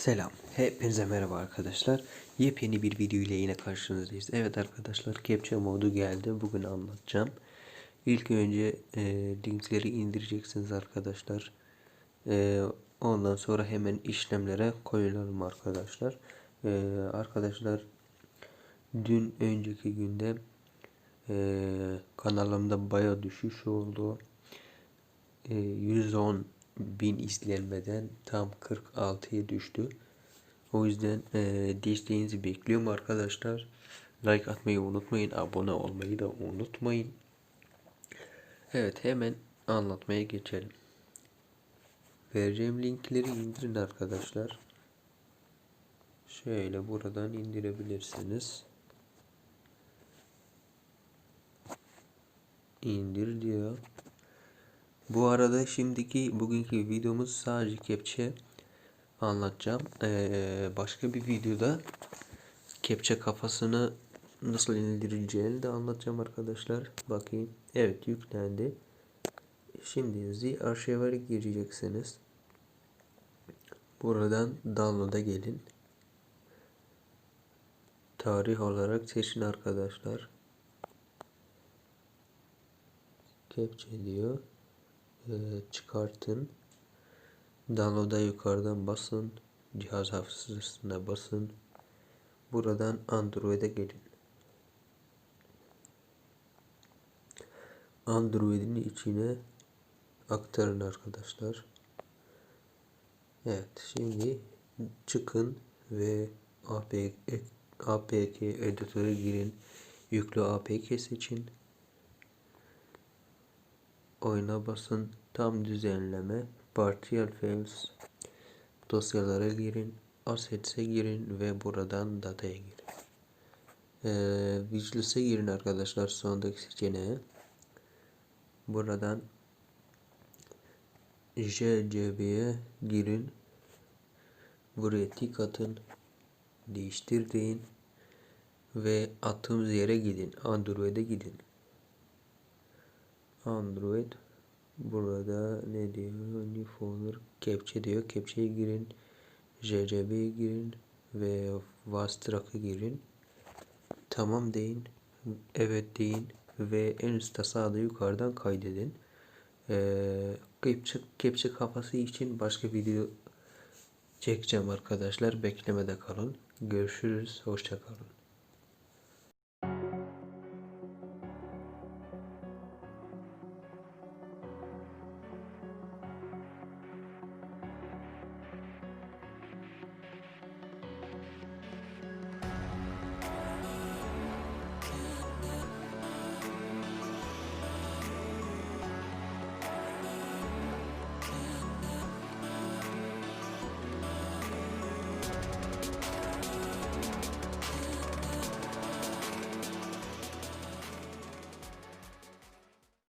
Selam. Hepinize merhaba arkadaşlar. Yepyeni bir video ile yine karşınızdayız. Evet arkadaşlar Captcha modu geldi. Bugün anlatacağım. İlk önce e, linkleri indireceksiniz arkadaşlar. E, ondan sonra hemen işlemlere koyulalım arkadaşlar. E, arkadaşlar dün önceki günde e, kanalımda baya düşüş oldu. E, 110 bin izlenmeden tam 46'ya düştü. O yüzden e, desteğinizi bekliyorum arkadaşlar. Like atmayı unutmayın. Abone olmayı da unutmayın. Evet hemen anlatmaya geçelim. Vereceğim linkleri indirin arkadaşlar. Şöyle buradan indirebilirsiniz. İndir diyor. Bu arada şimdiki bugünkü videomuz sadece kepçe anlatacağım. Ee, başka bir videoda kepçe kafasını nasıl indirileceğini de anlatacağım arkadaşlar. Bakayım. Evet yüklendi. Şimdi Z arşivere gireceksiniz. Buradan download'a gelin. Tarih olarak seçin arkadaşlar. Kepçe diyor. Ee, çıkartın. Download'a yukarıdan basın. Cihaz hafızasına basın. Buradan Android'e gelin. Android'in içine aktarın arkadaşlar. Evet şimdi çıkın ve APK, APK editöre girin. Yüklü APK seçin. Oyuna basın. Tam düzenleme. Partial files. Dosyalara girin. Assets'e girin ve buradan dataya girin. Ee, Visuals'e girin arkadaşlar sondaki seçeneğe. Buradan JCB'ye girin. Buraya tik atın. Değiştir deyin. Ve attığımız yere gidin. Android'e gidin. Android burada ne diyor? New folder captcha diyor. Captcha'ya girin. JCB'ye girin ve Vastrack'a girin. Tamam deyin. Evet deyin ve en üstte sağda yukarıdan kaydedin. Captcha, captcha kafası için başka video çekeceğim arkadaşlar. Beklemede kalın. Görüşürüz. Hoşça